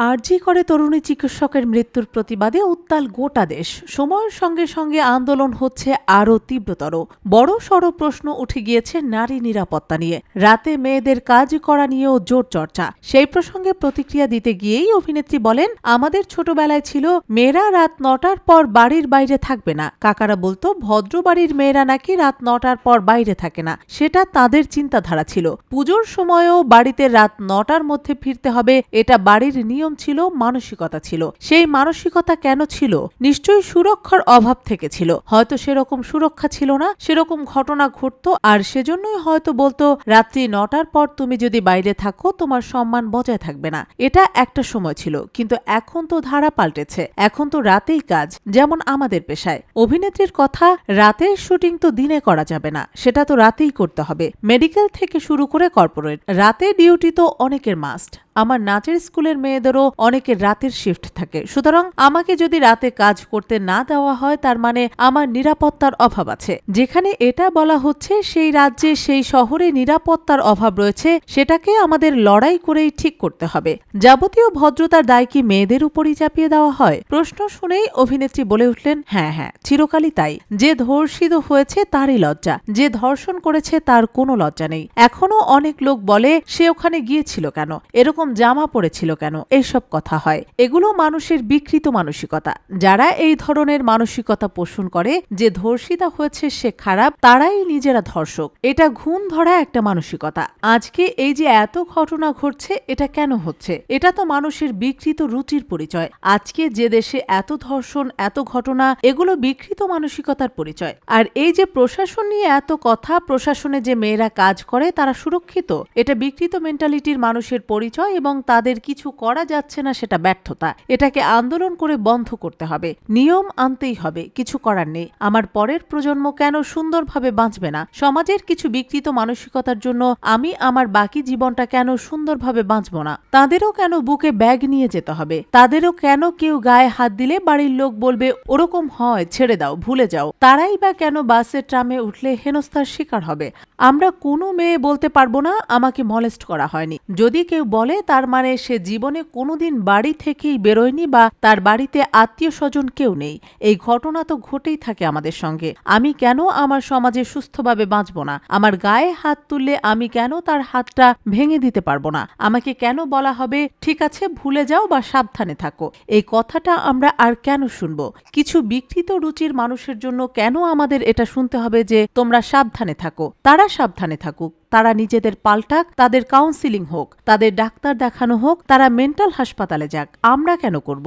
আরজি করে তরুণী চিকিৎসকের মৃত্যুর প্রতিবাদে উত্তাল গোটা দেশ। সময়ের সঙ্গে সঙ্গে আন্দোলন হচ্ছে আরও তীব্রতর। বড় সড় প্রশ্ন উঠে গিয়েছে নারী নিরাপত্তা নিয়ে। রাতে মেয়েদের কাজ করা নিয়েও জোর চর্চা। সেই প্রসঙ্গে প্রতিক্রিয়া দিতে গিয়েই অভিনেত্রী বলেন, আমাদের ছোটবেলায় ছিল মেয়েরা রাত নটার পর বাড়ির বাইরে থাকবে না। কাকারা বলতো, ভদ্র বাড়ির মেয়েরা নাকি রাত নটার পর বাইরে থাকে না। সেটা তাদের চিন্তাধারা ছিল। পুজোর সময়ও বাড়িতে রাত নটার মধ্যে ফিরতে হবে। এটা বাড়ির নিয়ম ছিল, মানসিকতা ছিল। সেই মানসিকতা কেন ছিল? নিশ্চয়ই সুরক্ষার অভাব থেকে ছিল। হয়তো সেরকম সুরক্ষা ছিল না, সেরকম ঘটনা ঘটতো, আর সেজন্যই হয়তো বলতো, রাত্রি নটার পর তুমি যদি বাইরে থাকো, তোমার সম্মান বজায় থাকবে না। এটা একটা সময় ছিল, কিন্তু এখন তো ধারা পাল্টেছে। এখন তো রাতেই কাজ, যেমন আমাদের পেশায়। অভিনেত্রীর কথা, রাতের শুটিং তো দিনে করা যাবে না, সেটা তো রাতেই করতে হবে। মেডিকেল থেকে শুরু করে কর্পোরেট, রাতে ডিউটি তো অনেকের মাস্ট। আমার নাচের স্কুলের মেয়েদেরও অনেকের রাতের শিফট থাকে। সুতরাং আমাকে যদি রাতে কাজ করতে না দেওয়া হয়, তার মানে আমার নিরাপত্তার অভাব আছে। যেখানে এটা বলা হচ্ছে, সেই রাজ্যে, সেই শহরে নিরাপত্তার অভাব রয়েছে, সেটাকে আমাদের লড়াই করেই ঠিক করতে হবে। যাবতীয় ভদ্রতার দায় কি মেয়েদের উপরই চাপিয়ে দেওয়া হয়? প্রশ্ন শুনেই অভিনেত্রী বলে উঠলেন হ্যাঁ হ্যাঁ চিরকালই তাই। যে ধর্ষিত হয়েছে, তারই লজ্জা। যে ধর্ষণ করেছে, তার কোনো লজ্জা নেই। এখনও অনেক লোক বলে, সে ওখানে গিয়েছিল কেন? এরকম জামা পড়েছিল কেন? এইসব কথা হয়। এগুলো মানুষের বিকৃত মানসিকতা। যারা এই ধরনের মানসিকতা পোষণ করে, যে ধর্ষিতা হয়েছে সে খারাপ, তারাই নিজেরা ধর্ষক। এটা ঘুম ধরা একটা মানসিকতা। আজকে এই যে এত ঘটনা ঘটছে, এটা কেন হচ্ছে? এটা তো মানুষের বিকৃত রুচির পরিচয়। আজকে যে দেশে এত ধর্ষণ, এত ঘটনা, এগুলো বিকৃত মানসিকতার পরিচয়। আর এই যে প্রশাসন নিয়ে এত কথা, প্রশাসনে যে মেয়েরা কাজ করে, তারা সুরক্ষিত। এটা বিকৃত মেন্টালিটির মানুষের পরিচয় এবং তাদের কিছু করা যাচ্ছে না সেটা ব্যর্থতা। এটাকে আন্দোলন করে বন্ধ করতে হবে। নিয়ম আনতেই হবে, কিছু করার নেই। আমার পরের প্রজন্ম কেন সুন্দরভাবে বাঁচবে না? সমাজের কিছু বিকৃত মানসিকতার জন্য আমি আমার বাকি জীবনটা কেন সুন্দরভাবে বাঁচব না? তাদেরও কেন বুকে ব্যাগ নিয়ে যেতে হবে? তাদেরও কেন কেউ গায়ে হাত দিলে বাড়ির লোক বলবে, ওরকম হয়, ছেড়ে দাও, ভুলে যাও তারাই বা কেন বাসে, ট্রামে উঠলে হেনস্থার শিকার হবে? আমরা কোনো মেয়ে বলতে পারব না, আমাকে মলেস্ট করা হয়নি। যদি কেউ বলে তার মানে সে জীবনে কোনোদিন বাড়ি থেকেই বেরোয়নি বা তার বাড়িতে আত্মীয় স্বজন কেউ নেই। এই ঘটনা তো ঘটেই থাকে আমাদের সঙ্গে। আমি কেন আমার সমাজে সুস্থভাবে বাঁচব না? আমার গায়ে হাত তুললে আমি কেন তার হাতটা ভেঙে দিতে পারব না? আমাকে কেন বলা হবে, ঠিক আছে, ভুলে যাও বা সাবধানে থাকো এই কথাটা আমরা আর কেন শুনব? কিছু বিকৃত রুচির মানুষের জন্য কেন আমাদের এটা শুনতে হবে যে তোমরা সাবধানে থাকো? তারা সাবধানে থাকুক। তারা নিজেদের পাল্টাক, তাদের কাউন্সিলিং হোক, তাদের ডাক্তার দেখানো হোক, তারা মেন্টাল হাসপাতালে যাক, আমরা কেন করব?